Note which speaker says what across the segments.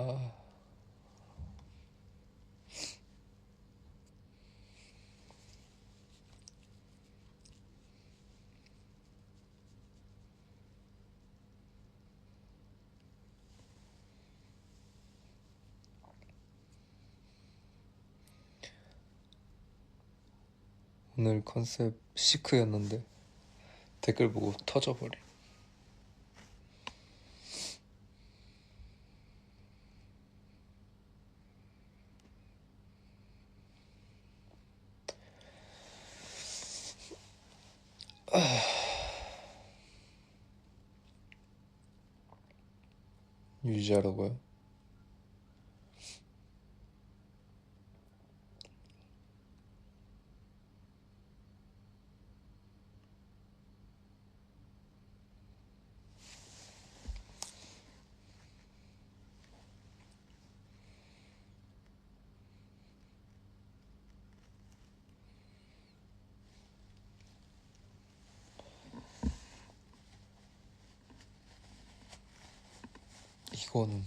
Speaker 1: 아. 오늘 컨셉 시크였는데 댓글 보고 터져버림. 유 이거는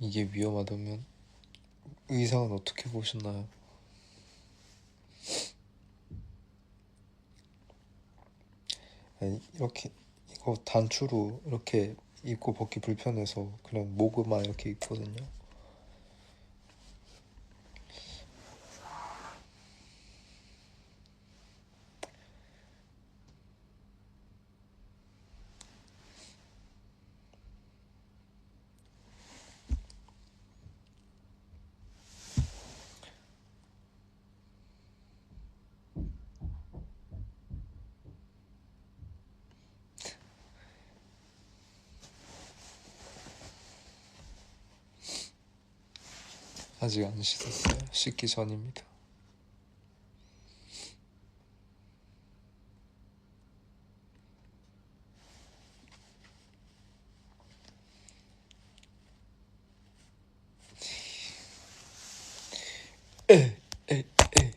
Speaker 1: 이게 위험하다면 의상은 어떻게 보셨나요? 아니, 이렇게 이거 단추로 이렇게 입고 벗기 불편해서 그냥 모그만 이렇게 입거든요. 아직 안 씻었어요. 씻기 전입니다. 에, 에, 에.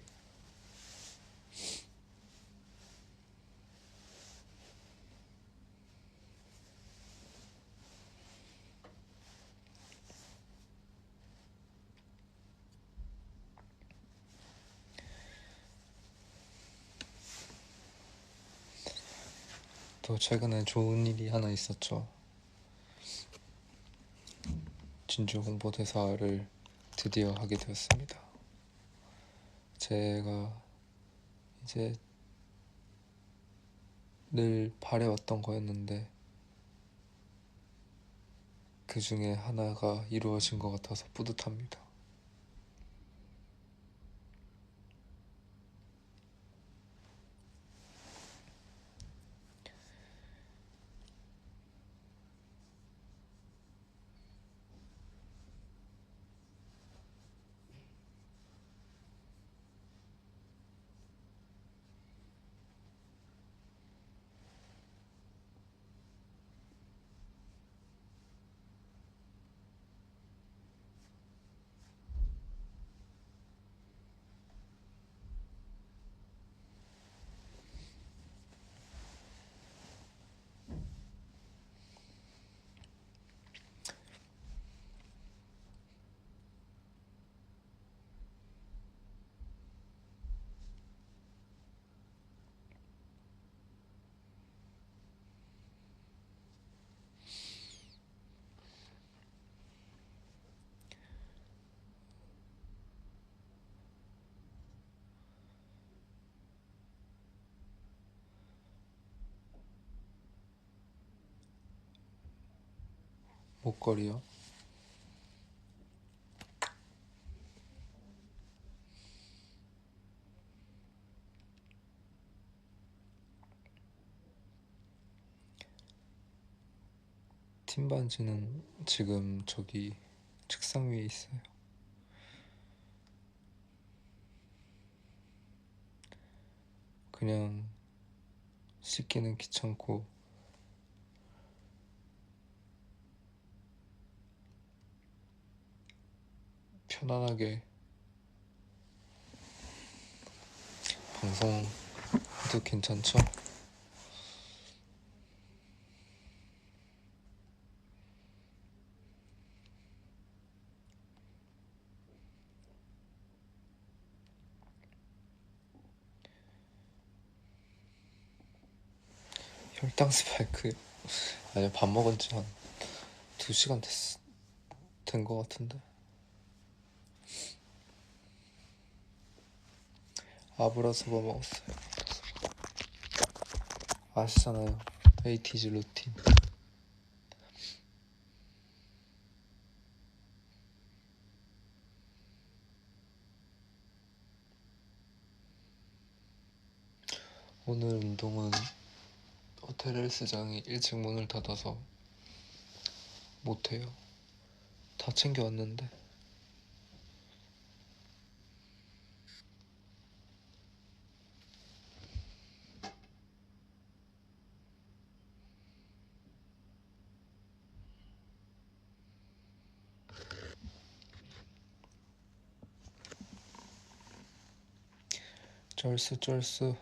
Speaker 1: 또 최근에 좋은 일이 하나 있었죠. 진주 홍보대사를 드디어 하게 되었습니다. 제가 이제 늘 바래왔던 거였는데 그 중에 하나가 이루어진 것 같아서 뿌듯합니다. 목걸이요? 팀 반지는 지금 저기 책상 위에 있어요. 그냥 씻기는 귀찮고 편안하게 방송도 괜찮죠? 혈당 스파이크 아니 밥 먹은 지 한 2시간 됐, 된 것 같은데 아브라스바 먹었어요 아시잖아요 에이티즈 루틴 오늘 운동은 호텔 헬스장이 일찍 문을 닫아서 못해요. 다 챙겨왔는데. 쩔수 쩔수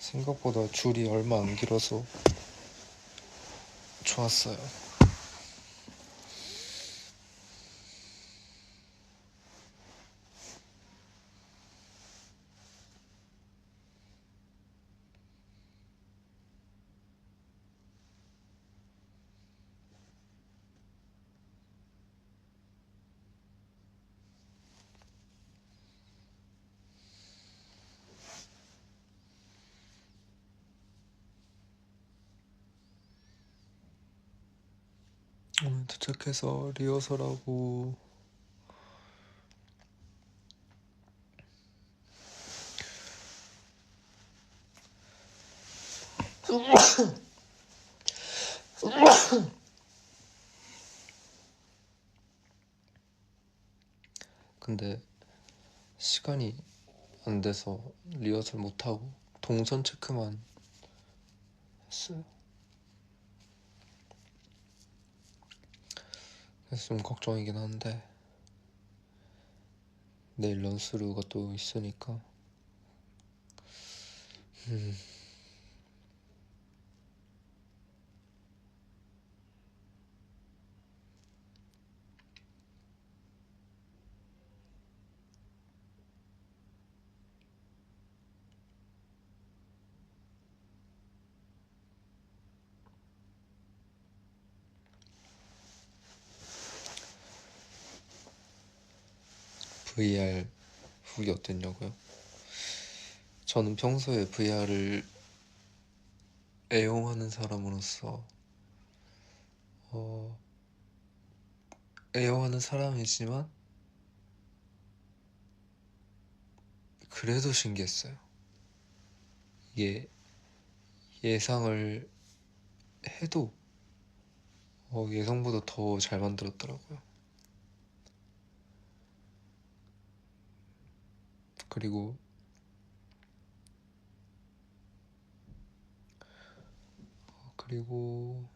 Speaker 1: 생각보다 줄이 얼마 안 길어서 좋았어요. 오늘 도착해서 리허설하고 근데 시간이 안 돼서 리허설 못하고 동선 체크만 했어요. 그래서 좀 걱정이긴 한데 내일 런스루가 또 있으니까 음. VR 후기 어땠냐고요? 저는 평소에 VR을 애용하는 사람으로서 어, 애용하는 사람이지만 그래도 신기했어요. 이게 예상을 해도 어, 예상보다 더 잘 만들었더라고요. 그리고 어, 그리고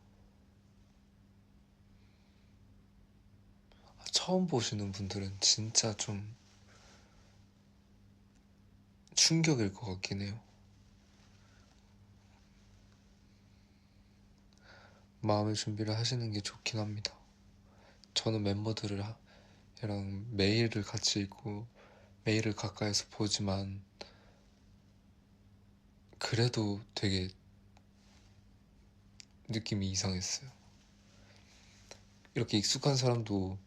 Speaker 1: 아, 처음 보시는 분들은 진짜 좀 충격일 것 같긴 해요. 마음의 준비를 하시는 게 좋긴 합니다. 저는 멤버들이랑 매일을 같이 있고 매일을 가까이서 보지만 그래도 되게 느낌이 이상했어요. 이렇게 익숙한 사람도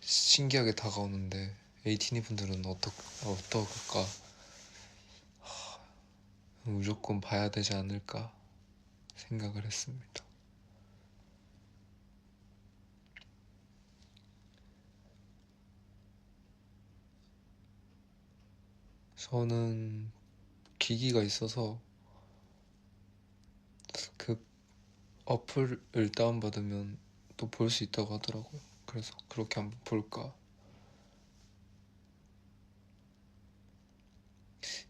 Speaker 1: 신기하게 다가오는데 에이티니 분들은 어떡, 어떨까? 무조건 봐야 되지 않을까 생각을 했습니다. 저는 기기가 있어서 그 어플을 다운받으면 또 볼 수 있다고 하더라고요. 그래서 그렇게 한번 볼까.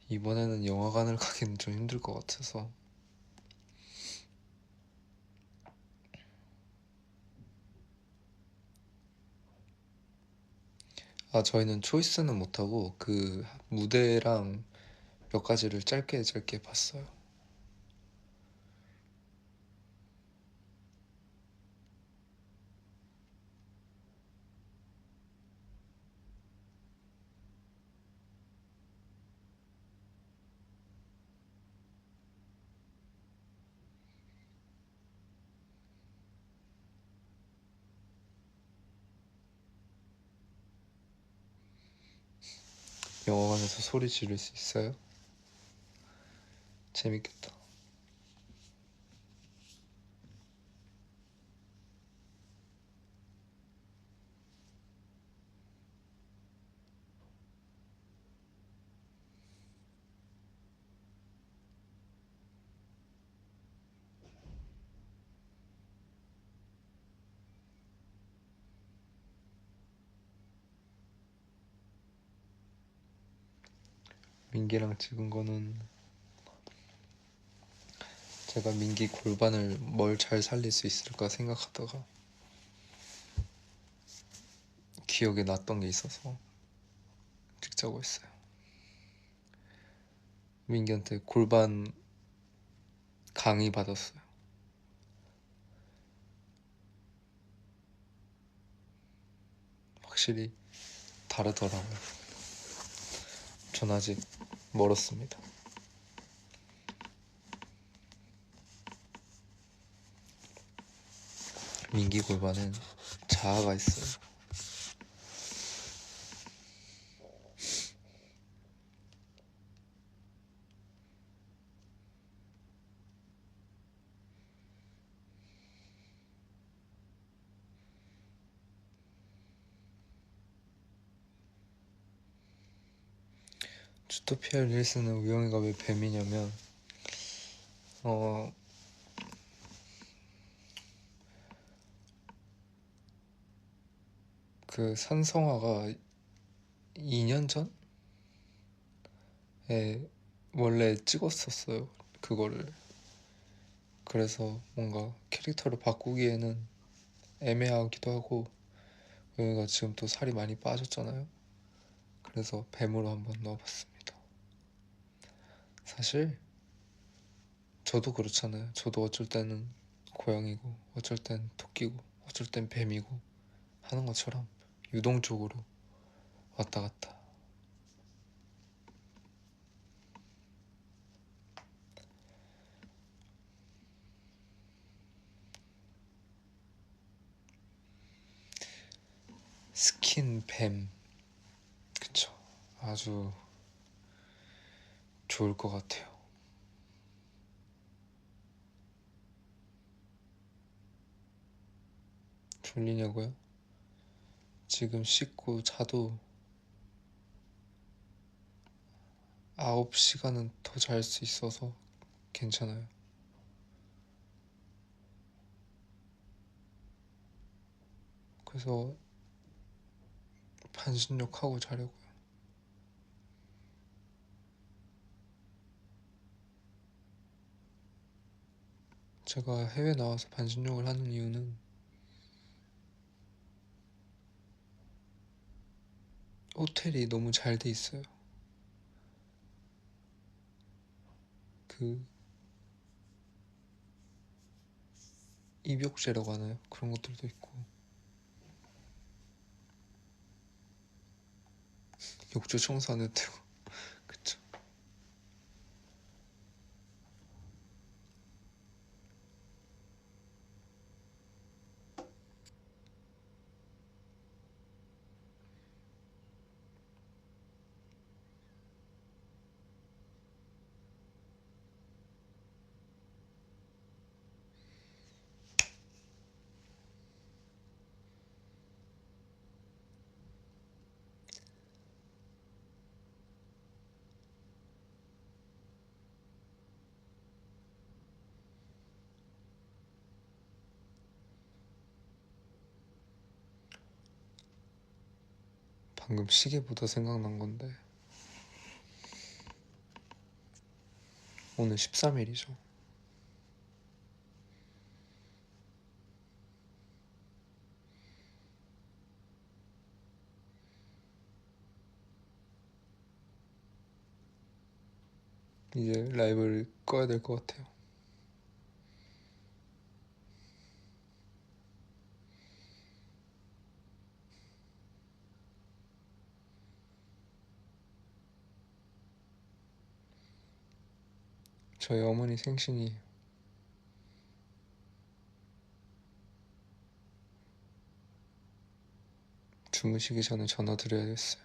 Speaker 1: 이번에는 영화관을 가기는 좀 힘들 것 같아서 아, 저희는 초이스는 못하고 그 무대랑 몇 가지를 짧게 짧게 봤어요. 영화관에서 소리 지를 수 있어요? 재밌겠다. 민기랑 찍은 거는 제가 민기 골반을 뭘 잘 살릴 수 있을까 생각하다가 기억에 났던 게 있어서 찍자고 했어요. 민기한테 골반 강의 받았어요. 확실히 다르더라고요. 전 아직 멀었습니다. 민기 골반은 자아가 있어요. 주토피아 릴스는 우영이가 왜 뱀이냐면 어 그 산성화가 2년 전에 원래 찍었었어요. 그거를. 그래서 뭔가 캐릭터를 바꾸기에는 애매하기도 하고 우영이가 지금 또 살이 많이 빠졌잖아요. 그래서 뱀으로 한번 넣어봤습니다. 사실 저도 그렇잖아요. 저도 어쩔 때는 고양이고 어쩔 땐 토끼고 어쩔 땐 뱀이고 하는 것처럼 유동적으로 왔다 갔다. 스킨 뱀 그쵸 아주 좋을 것 같아요. 졸리냐고요? 지금 씻고 자도 9시간은 더 잘 수 있어서 괜찮아요. 그래서 반신욕하고 자려고요. 제가 해외 나와서 반신욕을 하는 이유는 호텔이 너무 잘 돼 있어요. 그 입욕제라고 하나요? 그런 것들도 있고 욕조 청소 안 해도 되고 그쵸 방금 시계 보다 생각난 건데 오늘 13일이죠. 이제 라이브를 꺼야 될 것 같아요. 저희 어머니 생신이에요. 주무시기 전에 전화 드려야겠어요.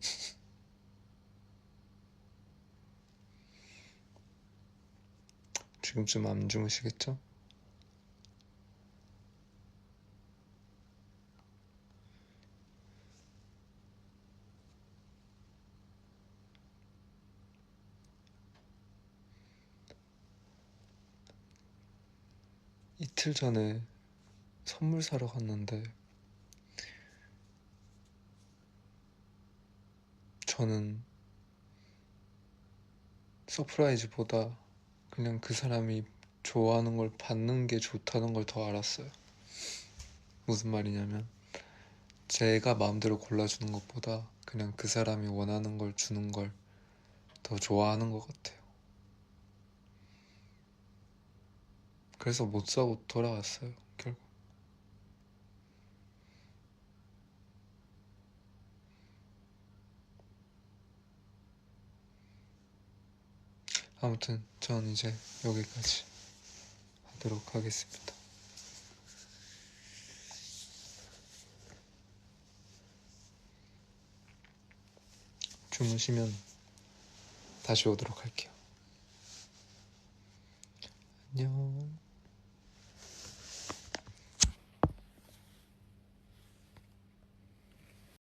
Speaker 1: 지금쯤 안 주무시겠죠? 이틀 전에 선물 사러 갔는데 저는 서프라이즈보다 그냥 그 사람이 좋아하는 걸 받는 게 좋다는 걸 더 알았어요. 무슨 말이냐면 제가 마음대로 골라주는 것보다 그냥 그 사람이 원하는 걸 주는 걸 더 좋아하는 것 같아요. 그래서 못 사고 돌아왔어요, 결국. 아무튼 전 이제 여기까지 하도록 하겠습니다. 주무시면 다시 오도록 할게요. 안녕.